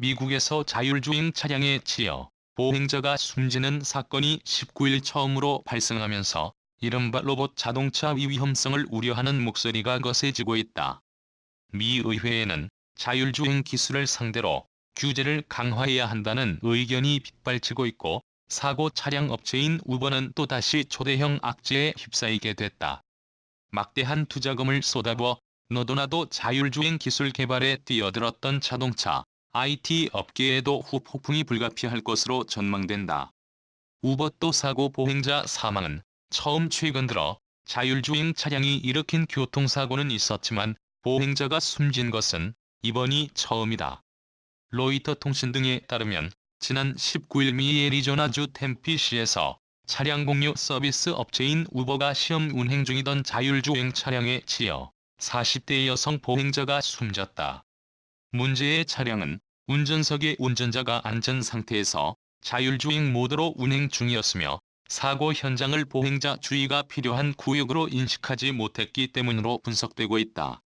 미국에서 자율주행 차량에 치여 보행자가 숨지는 사건이 19일 처음으로 발생하면서 이른바 로봇 자동차 위험성을 우려하는 목소리가 거세지고 있다. 미 의회에는 자율주행 기술을 상대로 규제를 강화해야 한다는 의견이 빗발치고 있고 사고 차량 업체인 우버는 또다시 초대형 악재에 휩싸이게 됐다. 막대한 투자금을 쏟아부어 너도나도 자율주행 기술 개발에 뛰어들었던 자동차, IT 업계에도 후폭풍이 불가피할 것으로 전망된다. 우버 또 사고 보행자 사망은 처음 최근 들어 자율주행 차량이 일으킨 교통사고는 있었지만 보행자가 숨진 것은 이번이 처음이다. 로이터 통신 등에 따르면 지난 19일 미 애리조나주 템피시에서 차량 공유 서비스 업체인 우버가 시험 운행 중이던 자율주행 차량에 치여 40대 여성 보행자가 숨졌다. 문제의 차량은 운전석에 운전자가 앉은 상태에서 자율주행 모드로 운행 중이었으며 사고 현장을 보행자 주의가 필요한 구역으로 인식하지 못했기 때문으로 분석되고 있다.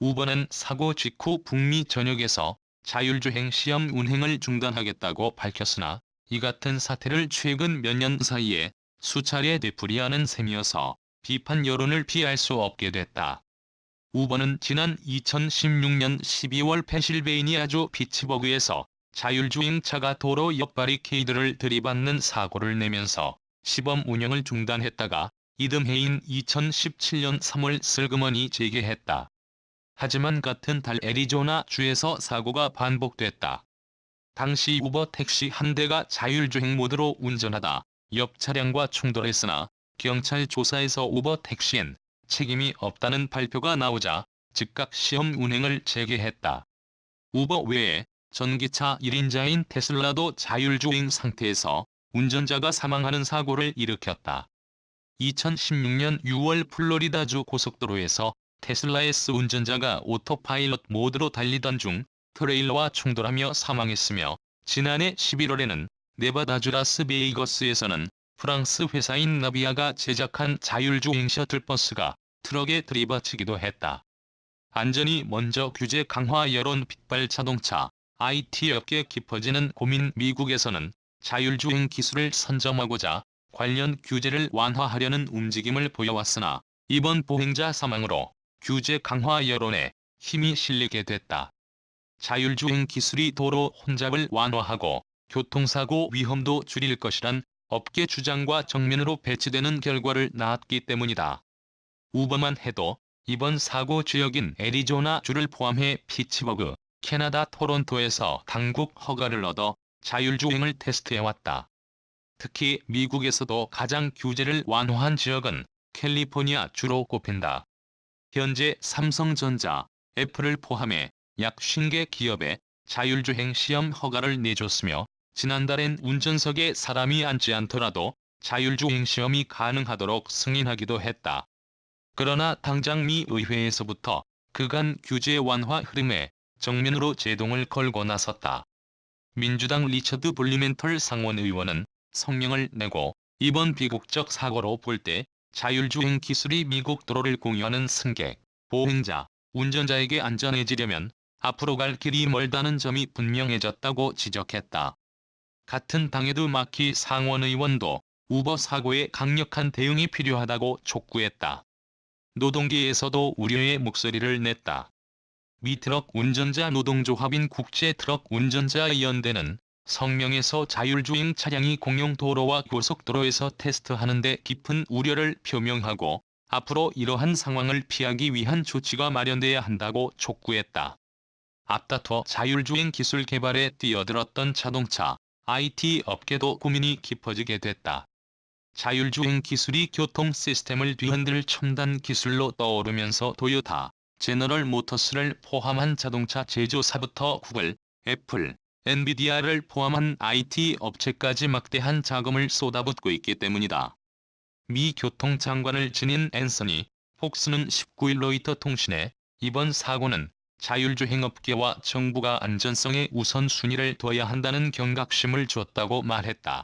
우버는 사고 직후 북미 전역에서 자율주행 시험 운행을 중단하겠다고 밝혔으나 이 같은 사태를 최근 몇 년 사이에 수차례 되풀이하는 셈이어서 비판 여론을 피할 수 없게 됐다. 우버는 지난 2016년 12월 펜실베이니아주 피츠버그에서 자율주행차가 도로 옆 바리케이드를 들이받는 사고를 내면서 시범 운영을 중단했다가 이듬해인 2017년 3월 슬그머니 재개했다. 하지만 같은 달 애리조나 주에서 사고가 반복됐다. 당시 우버 택시 한 대가 자율주행 모드로 운전하다 옆 차량과 충돌했으나 경찰 조사에서 우버 택시엔 책임이 없다는 발표가 나오자 즉각 시험 운행을 재개했다. 우버 외에 전기차 1인자인 테슬라도 자율주행 상태에서 운전자가 사망하는 사고를 일으켰다. 2016년 6월 플로리다주 고속도로에서 테슬라 S 운전자가 오토파일럿 모드로 달리던 중 트레일러와 충돌하며 사망했으며 지난해 11월에는 네바다주 라스베이거스에서는 프랑스 회사인 나비아가 제작한 자율주행 셔틀버스가 트럭에 들이받치기도 했다. 안전이 먼저 규제 강화 여론 빗발 자동차, IT 업계 깊어지는 고민 미국에서는 자율주행 기술을 선점하고자 관련 규제를 완화하려는 움직임을 보여왔으나 이번 보행자 사망으로 규제 강화 여론에 힘이 실리게 됐다. 자율주행 기술이 도로 혼잡을 완화하고 교통사고 위험도 줄일 것이란 업계 주장과 정면으로 배치되는 결과를 낳았기 때문이다. 우버만 해도 이번 사고 지역인 애리조나 주를 포함해 피츠버그, 캐나다 토론토에서 당국 허가를 얻어 자율주행을 테스트해왔다. 특히 미국에서도 가장 규제를 완화한 지역은 캘리포니아 주로 꼽힌다. 현재 삼성전자, 애플을 포함해 약 50개 기업에 자율주행 시험 허가를 내줬으며 지난달엔 운전석에 사람이 앉지 않더라도 자율주행 시험이 가능하도록 승인하기도 했다. 그러나 당장 미 의회에서부터 그간 규제 완화 흐름에 정면으로 제동을 걸고 나섰다. 민주당 리처드 블리멘털 상원 의원은 성명을 내고 이번 비극적 사고로 볼 때 자율주행 기술이 미국 도로를 공유하는 승객, 보행자, 운전자에게 안전해지려면 앞으로 갈 길이 멀다는 점이 분명해졌다고 지적했다. 같은 당에도 마키 상원 의원도 우버 사고에 강력한 대응이 필요하다고 촉구했다. 노동계에서도 우려의 목소리를 냈다. 미 트럭 운전자 노동조합인 국제트럭 운전자 연대는 성명에서 자율주행 차량이 공용도로와 고속도로에서 테스트하는 데 깊은 우려를 표명하고 앞으로 이러한 상황을 피하기 위한 조치가 마련돼야 한다고 촉구했다. 앞다퉈 자율주행 기술 개발에 뛰어들었던 자동차, IT 업계도 고민이 깊어지게 됐다. 자율주행 기술이 교통 시스템을 뒤흔들 첨단 기술로 떠오르면서 도요타, 제너럴 모터스를 포함한 자동차 제조사부터 구글, 애플, 엔비디아를 포함한 IT 업체까지 막대한 자금을 쏟아붓고 있기 때문이다. 미 교통장관을 지닌 앤서니 폭스는 19일 로이터 통신에 이번 사고는 자율주행 업계와 정부가 안전성에 우선순위를 둬야 한다는 경각심을 줬다고 말했다.